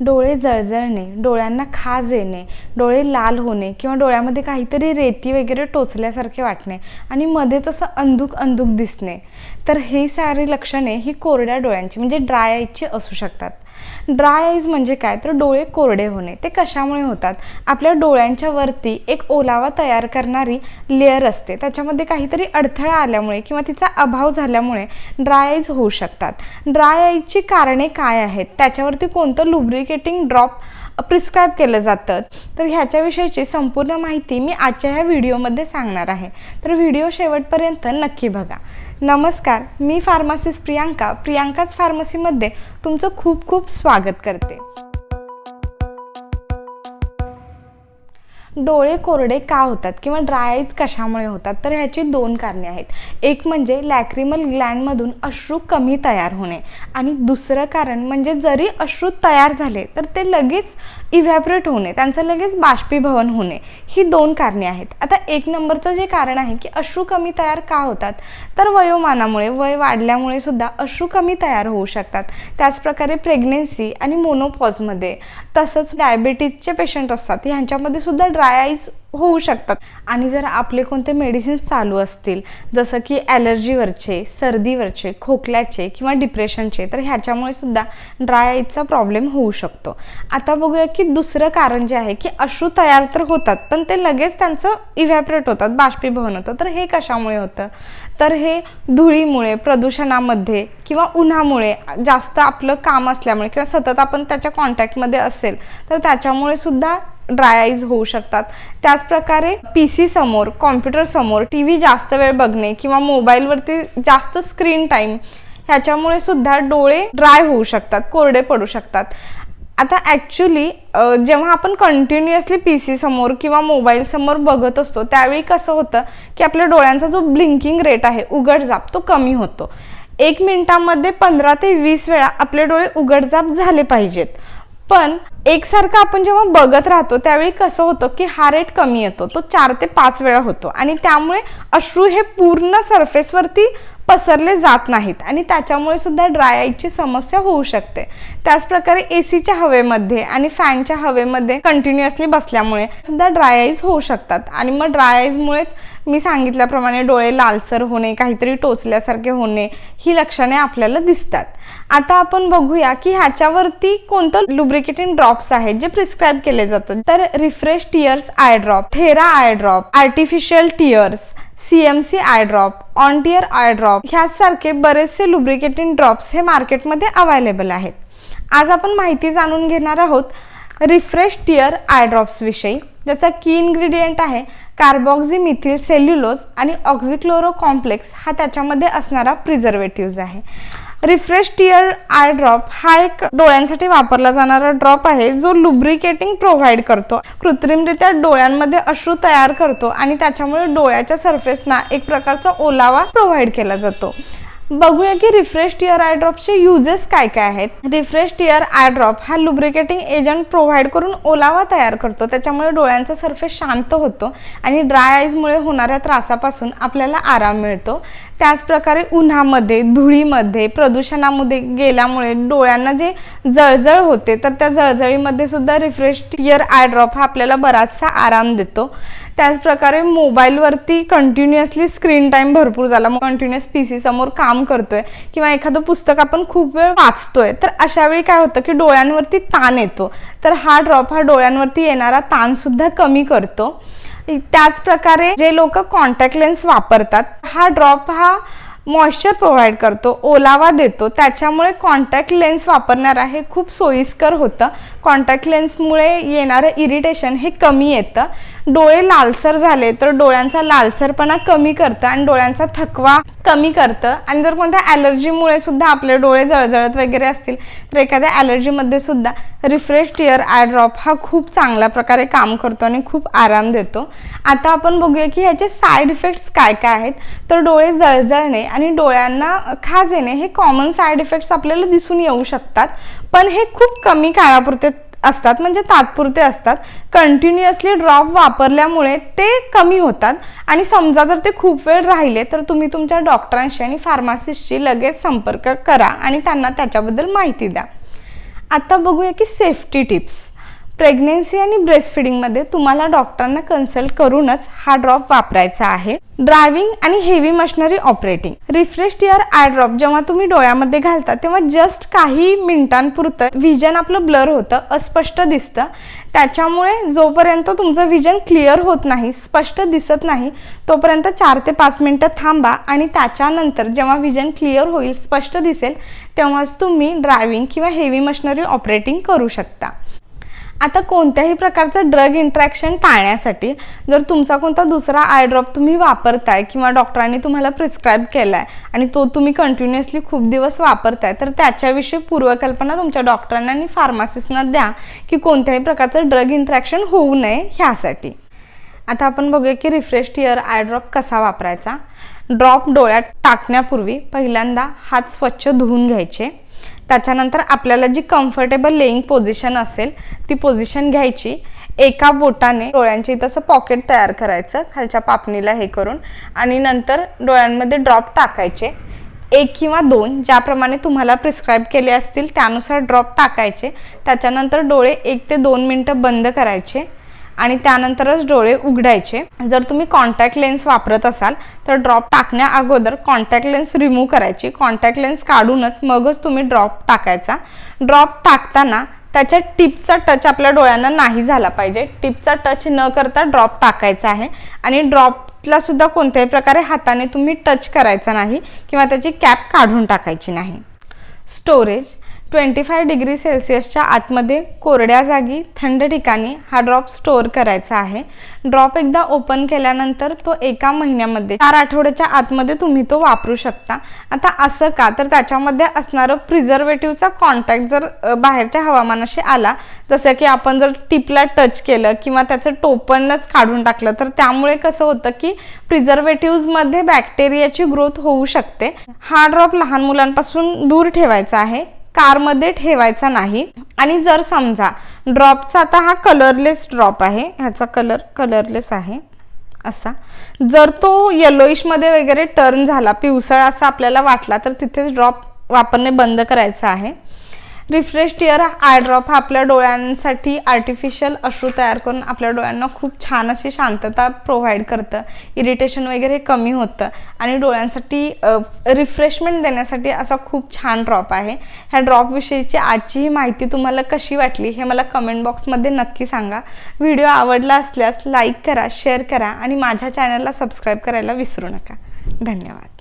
डोळे जळजळणे डोळ्यांना खाज येणे डोळे लाल होणे किंवा डोळ्यामध्ये काहीतरी रेती वगैरे टोचल्यासारखे वाटणे आणि मध्येच असं अंधुक अंधुक दिसणे. तर ही सारी लक्षणे ही कोरड्या डोळ्यांची म्हणजे ड्राय आयची असू शकतात. ड्राय आईज म्हणजे काय? तर डोळे कोरडे होणे. ते कशामुळे होतात? आपल्या डोळ्यांच्या वरती एक ओलावा तयार करणारी लेअर असते. त्याच्यामध्ये काहीतरी अडथळा आल्यामुळे किंवा तिचा अभाव झाल्यामुळे ड्राय आईज होऊ शकतात. ड्राय आईजची कारणे काय आहेत? त्याच्यावरती कोणतं लुब्रिकेटिंग ड्रॉप प्रिस्क्राईब केलं जातं? तर ह्याच्याविषयीची संपूर्ण माहिती मी आजच्या ह्या व्हिडिओमध्ये सांगणार आहे. तर व्हिडिओ शेवटपर्यंत नक्की बघा. नमस्कार मी फार्मासिस्ट प्रियांका. प्रियांकाच फार्मसीमध्ये तुमचं खूप खूप स्वागत करते. डोळे कोरडे का होतात किंवा ड्रायज कशामुळे होतात? तर ह्याची दोन कारणे आहेत. एक म्हणजे लॅक्रिमल ग्लँडमधून अश्रू कमी तयार होणे. आणि दुसरं कारण म्हणजे जरी अश्रू तयार झाले तर ते लगेच इव्हॅपरेट होणे त्यांचं लगेच बाष्पीभवन होणे. ही दोन कारणे आहेत. आता एक नंबरचं जे कारण आहे की अश्रू कमी तयार का होतात? तर वयोमानामुळे वय वाढल्यामुळे सुद्धा अश्रू कमी तयार होऊ शकतात. त्याचप्रकारे प्रेग्नेन्सी आणि मोनोपॉजमध्ये तसंच डायबिटीजचे पेशंट असतात ह्यांच्यामध्ये सुद्धा ड्राय आईज होऊ शकतात. आणि जर आपले कोणते मेडिसिन्स चालू असतील जसं की ॲलर्जीवरचे सर्दीवरचे खोकल्याचे किंवा डिप्रेशनचे तर ह्याच्यामुळे सुद्धा ड्राय आईजचा प्रॉब्लेम होऊ शकतो. आता बघूया की दुसरं कारण जे आहे की अश्रू तयार तर होतात पण ते लगेच त्यांचं इव्हॅपरेट होतात बाष्पीभवन होतं. तर हे कशामुळे होतं? तर हे धुळीमुळे प्रदूषणामध्ये किंवा उन्हामुळे जास्त आपलं काम असल्यामुळे किंवा सतत आपण त्याच्या कॉन्टॅक्टमध्ये असेल तर त्याच्यामुळे सुद्धा ड्राय आईज होऊ शकतात. त्याचप्रकारे पी सी समोर कॉम्प्युटर समोर टी व्ही जास्त वेळ बघणे किंवा मोबाईलवरती जास्त स्क्रीन टाईम ह्याच्यामुळे सुद्धा डोळे ड्राय होऊ शकतात कोरडे पडू शकतात. आता ॲक्च्युली जेव्हा आपण कंटिन्युअसली पी सी समोर किंवा मोबाईल समोर बघत असतो त्यावेळी कसं होतं की आपल्या डोळ्यांचा जो ब्लिंकिंग रेट आहे उघडझाप तो कमी होतो. एक मिनिटामध्ये पंधरा ते वीस वेळा आपले डोळे उघडझाप झाले पाहिजेत. पण एकसारखं आपण जेव्हा बघत राहतो त्यावेळी कसं होतं की हा रेट कमी येतो. तो चार ते पाच वेळा होतो. आणि त्यामुळे अश्रू हे पूर्ण सरफेसवरती पसरले जात नाहीत. आणि त्याच्यामुळे सुद्धा ड्राय आईची समस्या होऊ शकते. त्याचप्रकारे ए सीच्या हवेमध्ये आणि फॅनच्या हवेमध्ये कंटिन्युअसली बसल्यामुळे सुद्धा ड्राय आईज होऊ शकतात. आणि मग ड्राय आईजमुळेच मी सांगितल्याप्रमाणे डोळे लालसर होणे काहीतरी टोचल्यासारखे होणे ही लक्षणे आपल्याला दिसतात. आता आपण बघूया की ह्याच्यावरती कोणतं लुब्रिकेटिंग ड्रॉप्स आहेत जे प्रिस्क्राईब केले जातात. तर refresh tears eye drop Thera eye drop artificial tears C M C eye drop Ontear eye drop ह्यासारखे बरेचसे लुब्रिकेटिंग ड्रॉप्स हे मार्केटमध्ये अवेलेबल आहेत. आज आपण माहिती जाणून घेणार आहोत रिफ्रेश टिअर आय ड्रॉप्सविषयी ज्याचा की इन्ग्रेडियंट आहे कार्बॉक्झी मिथिल सेल्युलोज आणि ऑक्झिक्लोरो कॉम्प्लेक्स हा त्याच्यामध्ये असणारा प्रिझर्वेटिव्ह आहे. रिफ्रेश टियर आय ड्रॉप हा एक डोळ्यांसाठी वापरला जाणारा ड्रॉप आहे जो लुब्रिकेटिंग प्रोव्हाइड करतो. कृत्रिमरित्या डोळ्यांमध्ये अश्रू तयार करतो आणि त्याच्यामुळे डोळ्याच्या सरफेसना एक प्रकारचा ओलावा प्रोव्हाइड केला जातो. बघूया की रिफ्रेश टियर आयड्रॉपचे युजेस काय काय आहेत. रिफ्रेश टियर आय ड्रॉप हा लुब्रिकेटिंग एजंट प्रोव्हाइड करून ओलावा तयार करतो. त्याच्यामुळे डोळ्यांचा सरफेस शांत होतो आणि ड्राय आईजमुळे होणाऱ्या त्रासापासून आपल्याला आराम मिळतो. त्याचप्रकारे उन्हामध्ये धुळीमध्ये प्रदूषणामध्ये गेल्यामुळे डोळ्यांना जे जळजळ होते तर त्या जळजळीमध्ये सुद्धा रिफ्रेश टियर आय ड्रॉप हा आपल्याला बराचसा आराम देतो. त्याचप्रकारे मोबाईलवरती कंटिन्युअसली स्क्रीन टाईम भरपूर झाला. मग कंटिन्युअस पी सी समोर काम करतोय किंवा एखादं पुस्तक आपण खूप वेळ वाचतोय तर अशा वेळी काय होतं की डोळ्यांवरती ताण येतो. तर हा ड्रॉप हा डोळ्यांवरती येणारा ताणसुद्धा कमी करतो. त्याच प्रकारे जे लोक कॉन्टॅक्ट लेन्स वापरतात हा ड्रॉप हा मॉइश्चर प्रोव्हाइड करतो ओलावा देतो. त्याच्यामुळे कॉन्टॅक्ट लेन्स वापरणारा हे खूप सोयीस्कर होतं. कॉन्टॅक्ट लेन्समुळे येणारं इरिटेशन हे कमी येतं. डोळे लालसर झाले तर डोळ्यांचा लालसरपणा कमी करतं आणि डोळ्यांचा थकवा कमी करतं. आणि जर कोणत्या ॲलर्जीमुळे सुद्धा आपले डोळे जळजळत वगैरे असतील तर एखाद्या ॲलर्जीमध्ये सुद्धा रिफ्रेश टिअर आय ड्रॉप हा खूप चांगल्या प्रकारे काम करतो आणि खूप आराम देतो. आता आपण बघूया की ह्याचे साईड इफेक्ट्स काय काय आहेत. तर डोळे जळजळणे आणि डोळ्यांना खाज येणे हे कॉमन साईड इफेक्ट्स आपल्याला दिसून येऊ शकतात. पण हे खूप कमी काळापुरते असतात म्हणजे तात्पुरते असतात. कंटिन्युअसली ड्रॉप वापरल्यामुळे ते कमी होतात. आणि समजा जर ते खूप वेळ राहिले तर तुम्ही तुमच्या डॉक्टरांशी आणि फार्मासिस्टशी लगेच संपर्क करा आणि त्यांना त्याच्याबद्दल माहिती द्या. आता बघूया की सेफ्टी टिप्स प्रेग्नेन्सी आणि ब्रेस्ट फिडिंगमध्ये तुम्हाला डॉक्टरांना कन्सल्ट करूनच हा ड्रॉप वापरायचा आहे. ड्रायव्हिंग आणि heavy machinery operating refresh tear eye drop जेव्हा तुम्ही डोळ्यामध्ये घालता तेव्हा जस्ट काही मिनिटांपुरतं व्हिजन आपलं ब्लर होतं अस्पष्ट दिसतं. त्याच्यामुळे जोपर्यंत तुमचं व्हिजन क्लिअर होत नाही स्पष्ट दिसत नाही तोपर्यंत चार ते पाच मिनटं थांबा आणि त्याच्यानंतर जेव्हा व्हिजन क्लिअर होईल स्पष्ट दिसेल तेव्हाच तुम्ही ड्रायव्हिंग किंवा हेवी मशिनरी ऑपरेटिंग करू शकता. आता कोणत्याही प्रकारचं ड्रग इंट्रॅक्शन टाळण्यासाठी जर तुमचा कोणता दुसरा आय ड्रॉप तुम्ही वापरताय किंवा डॉक्टरांनी तुम्हाला प्रिस्क्राईब केला आहे आणि तो तुम्ही कंटिन्युअसली खूप दिवस वापरताय तर त्याच्याविषयी पूर्वकल्पना तुमच्या डॉक्टरांना आणि फार्मासिस्टना द्या की कोणत्याही प्रकारचं ड्रग इंट्रॅक्शन होऊ नये ह्यासाठी. आता आपण बघूया की रिफ्रेश टिअर आय ड्रॉप कसा वापरायचा. ड्रॉप डोळ्यात टाकण्यापूर्वी पहिल्यांदा हात स्वच्छ धुवून घ्यायचे. त्याच्यानंतर आपल्याला जी कम्फर्टेबल लेईंग पोझिशन असेल ती पोझिशन घ्यायची. एका बोटाने डोळ्यांचे इथं असं पॉकेट तयार करायचं खालच्या पापणीला हे करून आणि नंतर डोळ्यांमध्ये ड्रॉप टाकायचे. एक किंवा दोन ज्याप्रमाणे तुम्हाला प्रिस्क्राईब केले असतील त्यानुसार ड्रॉप टाकायचे. त्याच्यानंतर डोळे एक ते दोन मिनटं बंद करायचे. आणि त्यानंतरच डोळे उघडायचे. जर तुम्ही कॉन्टॅक्ट लेन्स वापरत असाल तर ड्रॉप टाकण्या अगोदर कॉन्टॅक्ट लेन्स रिमूव्ह करायची. कॉन्टॅक्ट लेन्स काढूनच मगच तुम्ही ड्रॉप टाकायचा. ड्रॉप टाकताना त्याच्या टिपचा टच आपल्या डोळ्यांना नाही झाला पाहिजे. टिपचा टच न करता ड्रॉप टाकायचा आहे. आणि ड्रॉपला सुद्धा कोणत्याही प्रकारे हाताने तुम्ही टच करायचा नाही किंवा त्याची कॅप काढून टाकायची नाही. स्टोरेज ट्वेंटी फाय डिग्री सेल्सिअसच्या आतमध्ये कोरड्या जागी थंड ठिकाणी हा ड्रॉप स्टोअर करायचा आहे. ड्रॉप एकदा ओपन केल्यानंतर तो एका महिन्यामध्ये चार आठवड्याच्या आतमध्ये तुम्ही तो वापरू शकता. आता असं का? तर त्याच्यामध्ये असणारं प्रिझर्वेटिव्हचा कॉन्टॅक्ट जर बाहेरच्या हवामानाशी आला जसं की आपण जर टिपला टच केलं किंवा त्याचं टोपणच काढून टाकलं तर त्यामुळे कसं होतं की प्रिझर्वेटिव्हमध्ये बॅक्टेरियाची ग्रोथ होऊ शकते. हा ड्रॉप लहान मुलांपासून दूर ठेवायचा आहे. कारमध्ये ठेवायचा नाही. आणि जर समजा ड्रॉपचा आता हा कलरलेस ड्रॉप आहे ह्याचा कलर कलरलेस आहे असा. जर तो येलोईशमध्ये वगैरे टर्न झाला पिवसळ असा आपल्याला वाटला तर तिथेच ड्रॉप वापरणे बंद करायचं आहे. रिफ्रेश टिअर आय ड्रॉप हा आपल्या डोळ्यांसाठी आर्टिफिशियल अश्रू तयार करून आपल्या डोळ्यांना खूप छान अशी शांतता प्रोव्हाइड करतं. इरिटेशन वगैरे कमी होतं. आणि डोळ्यांसाठी रिफ्रेशमेंट देण्यासाठी असा खूप छान ड्रॉप आहे. ह्या ड्रॉपविषयीची आजची ही माहिती तुम्हाला कशी वाटली हे मला कमेंट बॉक्समध्ये नक्की सांगा. व्हिडिओ आवडला असल्यास लाईक करा शेअर करा आणि माझ्या चॅनलला सबस्क्राईब करायला विसरू नका. धन्यवाद.